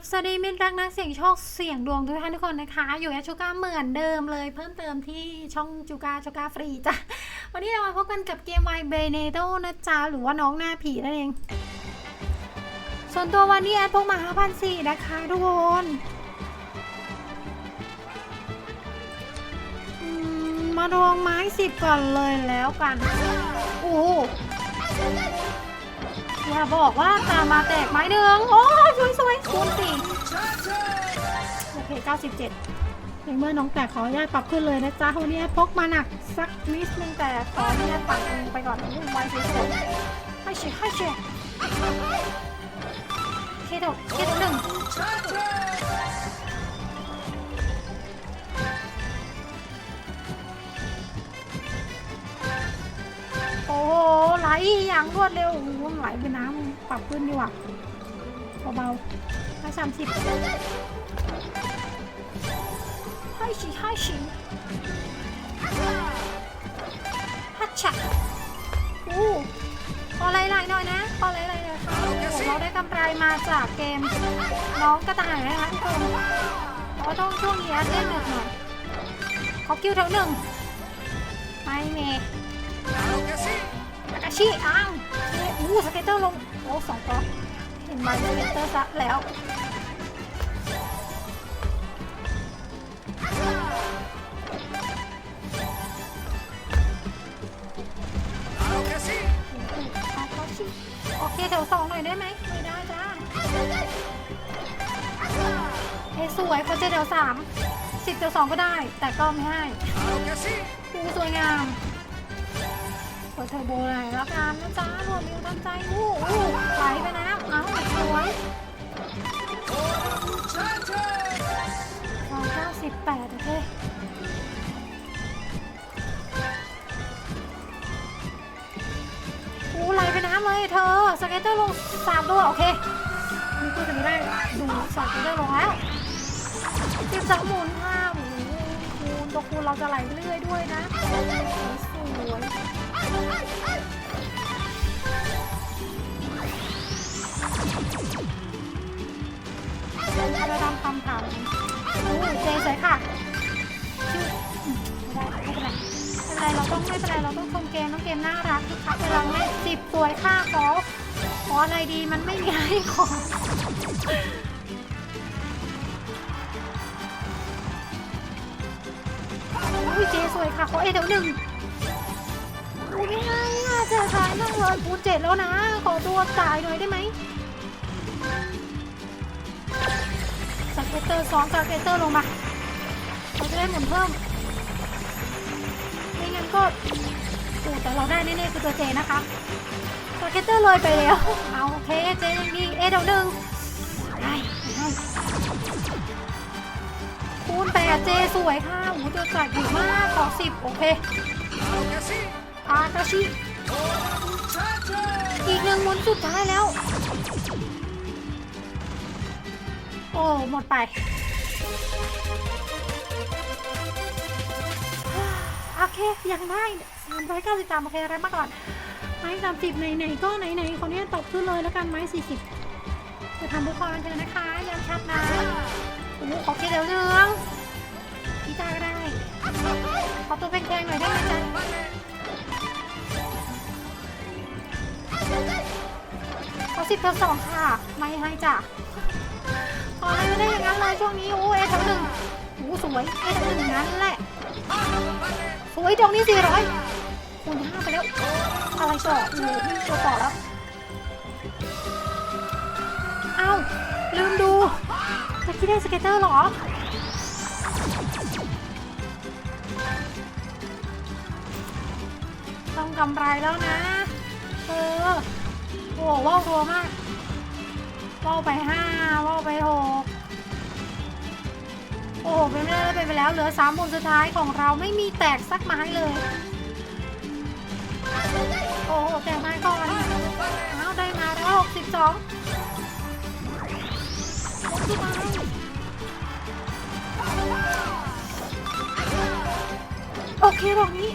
บสวัสดีมิตรรักนักเสี่ยงโชคเสี่ยงดวงทุกท่านทุกคนนะคะ อยู่แอชชูก้าเหมือนเดิมเลย เพิ่มเติมที่ช่องจูกาจูกาฟรีจ้ะ วันนี้เรามาพบกันกับเกมไวเบเนโตนะจ๊ะ หรือว่าน้องหน้าผีนั่นเอง ส่วนตัววันนี้แอดพกมา5,400นะคะทุกคนมาลองไม้สิบก่อนเลยแล้วกัน โอ้ อย่าบอกว่าตามมาแตกไม้หนึ่งโอ้สวยสวยๆคูณสี่โอเค 97ในเมื่อน้องแตกขออนุญาตปรับขึ้นเลยนะจ๊ะวันนี้พกมาหนักสักนิดนึงแต่ขออนุญาตปรับลงไปก่อนรุ่นไวสวยๆให้เชียให้เชียเคโดเคดหนึ่ง โอ้โหไหลอย่างรวดเร็วโอ้โหไหลไปน้ำปรับขึ้นดีกว่าเบาๆให้สามสิบให้ชิให้ชิฮัชชะอู้พอไหลๆหน่อยนะพอไหลๆหน่อยค่ะโอ้โหเราได้กำไรมาจากเกมน้องกระต่ายนะคะทุกคนเพราะต้องช่วงนี้เล่นหนึกหน่อยขอคิวแถวหนึ่งไม่เมย์ ตากาชิอ้าวเอ๊ะอู้สเก็ตเตอร์ลง โอ้สองก๊อกเห็นไหมสเก็ตเตอร์ซะแล้วตากาชิโอเคแถวสองหน่อยได้ไหมไม่ได้จ้าเอ้สวยเขาเจอแถวสามสิบแถวสองก็ได้ แต่ก็ไม่ให้อู้สวยงาม เทอร์โบหน่อยแล้วกันนะจ๊ะรวมมิวทันใจอู้อู้ไหลไปนะเอ้าสวยสองเก้าสิบแปดโอเคอู้ไหลไปน้ำเลยเธอ สเก็ตเตอร์ลงสามตัวโอเคนี่ก็จะไม่ได้ดูสเก็ตเตอร์ลงแล้วสิบสองหมุนค่ะโอ้โหคูณตัวคูณเราจะไหลเรื่อยด้วยนะสวย เป็นคาราดำคำถามโอ้เจสวยค่ะชื่อไม่ได้ไม่เป็นไรไม่เป็นไรเราต้องไม่เป็นไรเราต้องชมเกมน้องเกมน่ารักคือคักเวลาเล่นสิบสวยค่ะขอขออะไรดีมันไม่มีให้ขออุ้ยเจสวยค่ะขอเอเดี๋ยวหนึ่ง อุ้ยไม่ให้อะเจอสายนั่งเลยปูเจ็ดแล้วนะ ขอตัวจ่ายหน่อยได้ไหมสเก็ตเตอร์ซ้อนสเก็ตเตอร์ลงมาเราจะได้หมุนเพิ่มไม่งั้นก็โอ้แต่เราได้แน่ๆคือตัวเจนะคะสเก็ตเตอร์เลยไปแล้ว เอาโอเคเจยังดีเอเดี๋ยวหนึ่งได้ได้คูณแปดเจสวยค่ะโอ้โหตัวจ่ายถูกมากขอสิบโอเค อากาชิอีกหนึ่งหมุนสุดท้ายแล้ว โอ้ หมดไป โอเค ยังได้สามร้อยเก้าสิบสามโอเคอะไรมาก่อน ไม้สามสิบไหน ๆ ก็ไหน ๆ คนนี้ตกขึ้นเลยแล้วกันไม้สี่สิบจะทำบุคคลเธอนะคะย้ำชัดนะโอ้โหขอเคเดี๋ยวนึงพี่ตาก็ได้ ขอตัวเป็นแขงๆหน่อยได้ไหมจ๊ะ บเท่าสองค่ะ ไม่ให้จ้ะขออะไรไม่ได้อย่างนั้นเลยช่วงนี้โอ้เอทั้งหนึ่งโอ้สวยเอทั้งหนึ่งนั้นแหละสวยตรงนี้สี่ร้อยคูณห้าไปแล้ว อะไรต่อโอ้โหวิ่งตัวต่อแล้วเอ้าลืมดูจะคิดได้สเก็ตเตอร์เหรอต้องกำไรแล้วนะ หว่าวรัวมากว่าวไปห้าว่าวไปหกโอ้โหเป็นไปแล้วเป็นไปแล้วเหลือสามหมุนสุดท้ายของเราไม่มีแตกสักไม้เลย โอ้โหแตกไม้ก่อนเอาได้มาแล้วหกสิบสองสุดท้โอเคบอกนี้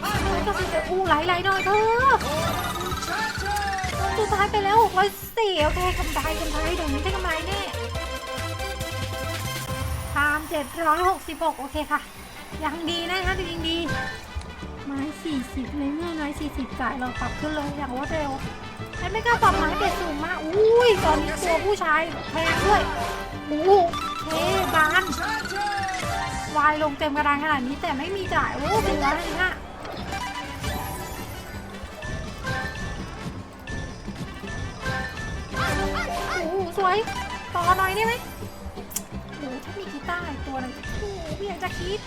ก็สิบเอ็ดอู้ไหลไหลหน่อยเธอ สุดท้ายไปแล้ว604โอเคกำไรกำไรเดี๋ยวนี้ได้กำไรแน่ตาม766 โอเคค่ะ ยังดีนะคะยังดีไม้40ในเมื่อไม้40จ่ายเราปรับขึ้นเลยอย่างรวดเร็วไอ้ไม่กล้าปรับไม้เบ็ดสูงมากอุ้ยตอนนี้ตัวผู้ชายแพงด้วยโอ้เทบานวายลงเต็มกระดานขนาดนี้แต่ไม่มีจ่ายโอ้สี่ร้อยห้า อยต่อหน่อยได้ไหมโอ้ถ้ามีกีตาร์อีกตัวหนึงโอ้โหพี่อยากจะคิด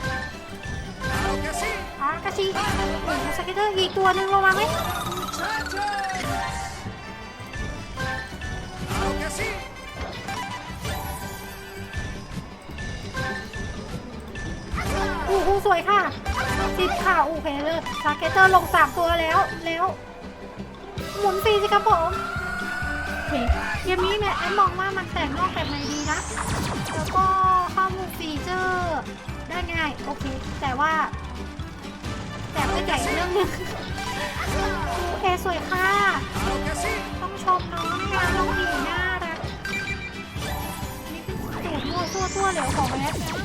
Claro que sí, อากาชิโอ้โหสเก็ตเตอร์อีกตัวหนึ่งลงมาไหมโอ้โหสวยค่ะสิบค่ะโอเคเลยสเก็ตเตอร์ลงสามตัวแล้วแล้ว หมุนฟรีสิครับผม เคเกมนี้เนี่ยแอมมองว่ามันแต่งนอกแต่ในดีนะ แล้วก็ข้อมูลฟีเจอร์ได้ง่ายโอเค แต่ว่า แต่ไม่ใหญ่เรื่องหนึงโอเคสวยค่ะ ต้องชมน้องนะน้องดีน่ารักนี่คือสูตรมั่วตัวตัวเหลวของแมสนะ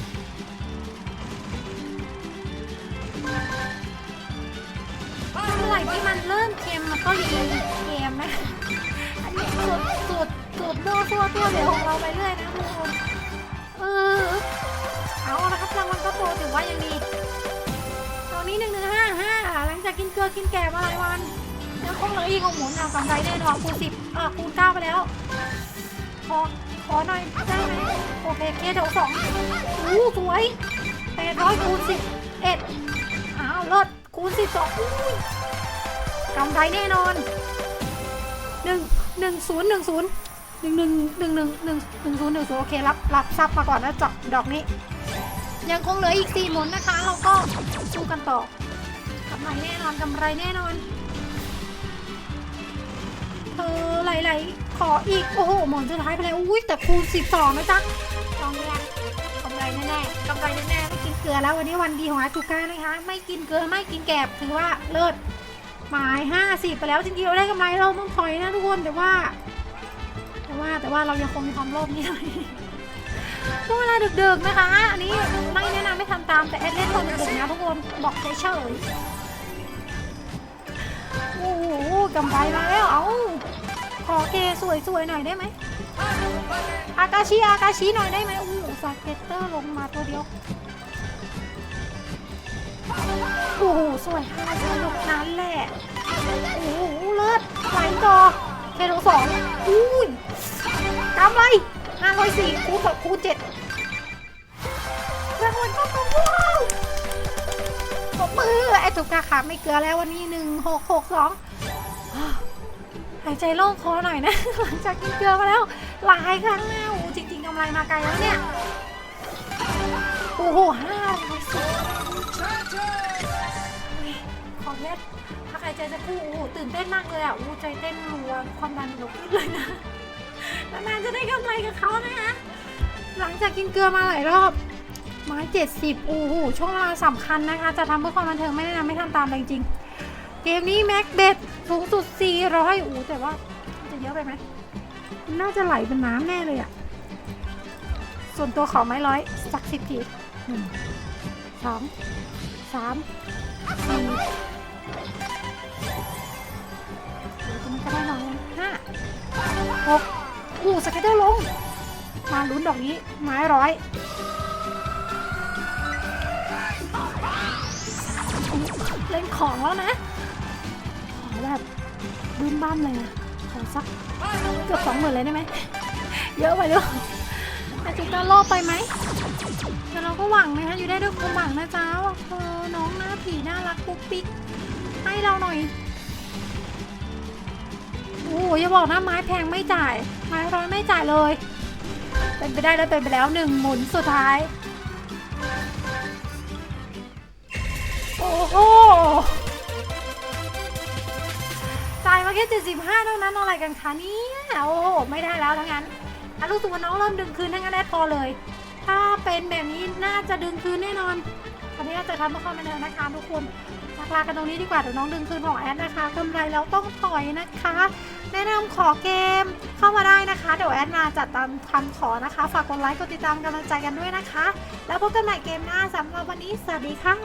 เมื่อไหร่ที่มันเริ่มเค็มมันก็ดี สูตรสูตรสูตรมั่วตัวตัวเหลวของเราไปเรื่อยนะทุกคนเออเอาละครับรางวัลก็โตถือว่ายังดีตอนนี้หนึ่งหนึ่งห้าห้าหลังจากกินเกลือกินแกบมาหลายวันยังคงเหลืออีกของหมุนเอากำไรแน่นอนคูณสิบอะคูณเก้าไปแล้วขอขอหน่อยได้ไหมโอเคเคเดี๋ยวสองอู้สวยแปดร้อยคูณสิบเอ็ดอ้าวเลิศคูณสิบสองกำไรแน่นอน หนึ่งหนึ่งศูนย์หนึ่งศูนย์หนึ่งหนึ่งหนึ่งหนึ่งหนึ่งหนึ่งศูนย์หนึ่งศูนย์โอเครับรับทรัพย์มาก่อนนะจอกดอกนี้ ยังคงเหลืออีกสี่หมุนนะคะเราก็สู้กันต่อกำไรแน่นอนกำไรแน่นอนเออไหลๆขออีก โอ้โหหมอนสุดท้ายไปแล้วอุ้ยแต่คูณ12นะจ๊ะลองเรียนกำไรแน่ๆกำไรแน่ๆไม่กินเกลือแล้ววันนี้วันดีของอาจูก้านะคะไม่กินเกลือไม่กินแกบถือว่าเลิศ หมาย50ไปแล้วจริงๆเราได้กำไรเราต้องถอยนะทุกคนแต่ว่า แต่ว่าแต่ว่าเรายังคงมีความโลภนี่หน่อยช่วงเวลาดึกๆนะคะ อันนี้ไม่แนะนำไม่ทำตามแต่แอดเล่นตอนดึกๆนะทุกคนบอกเฉยๆโอ้โหกำไรมาแล้วเอาขอเกสวยๆหน่อยได้ไหมอากาชิอากาชิหน่อยได้ไหมโอ้โหสเก็ตเตอร์ลงมาตัวเดียว โอ้โหสวยค่ะสนุกนั้นแหละ โอ้โหเลิศไหลต่อเคโรสองอุ้ยกำไรห้าร้อยสี่คูณหกคูณเจ็ดรางวัลก็ต้องว้าวปรบมือไอ้จุกกาขาไม่เกลือแล้ววันนี้หนึ่งหกหกสองหายใจโล่งคอหน่อยนะ หลังจากกินเกลือมาแล้ว หลายครั้งแล้วโอ้จริง ๆกำไรมาไกลแล้วเนี่ย โอ้โหห้าร้อยสิบ Muchachos. ขอเพชรถ้าใครใจจะกู้โอ้โหตื่นเต้นมากเลยอะโอ้ใจเต้นรัวความดันหนูขึ้นเลยนะนานๆจะได้กำไรกับเขานะคะ หลังจากกินเกลือมาหลายรอบไม้เจ็ดสิบโอ้โหช่วงเวลาสำคัญนะคะ จะทำเพื่อความบันเทิงไม่ได้นะไม่ทำตามเลยจริงเกมนี้แม็กเบดสูงสุด 400อู้แต่ว่าจะเยอะไปไหมน่าจะไหลเป็นน้ำแน่เลยอะส่วนตัวขอไม้ร้อยสักสิบทีหนึ่งสองสามสี่ เรงนี้ก็ได้น้อยแล้วห้าหกอู้สเก็ตเตอร์ลง มาลุ้นดอกนี้ ไม้ร้อยเล่นของแล้วนะ ขอแบบบึ้มบ้ามเลยนะขอสักเกือบสองหมื่นเลยได้ไหม เยอะไปหรือเปล่าแต่จุดการโลบไปไหมแต่เราก็หวังนะคะอยู่ได้ด้วยความหวังนะจ๊ะว่าเธอน้องหน้าผีน่ารักปุ๊กปิ๊ก ให้เราหน่อย โอ้โหอย่าบอกนะไม้แพงไม่จ่าย ไม้ร้อยไม่จ่ายเลย เป็นไปได้แล้วเป็นไปแล้วหนึ่งหมุนสุดท้าย โอ้โหจ่ายมาแค่75เท่านั้นอะไรกันคะเนี่ยโอ้โหไม่ได้แล้วทั้งนั้นถ้ารู้สึกว่าน้องเริ่มดึงคืนทั้งนั้นได้พอเลย ถ้าเป็นแบบนี้น่าจะดึงคืนแน่นอน ขวันนี้เราจะทำเพื่อความบันเทิงนะคะทุกคนลากันตรงนี้ดีกว่าเดี๋ยวน้องดึงคืนของแอดนะคะกำไรแล้วต้องถอยนะคะ แนะนำขอเกมเข้ามาได้นะคะ เดี๋ยวแอดมาจัดตามคำขอนะคะ ฝากกดไลค์กดติดตามกำลังใจกันด้วยนะคะ แล้วพบกันใหม่เกมหน้าสำหรับวันนี้สวัสดีค่ะ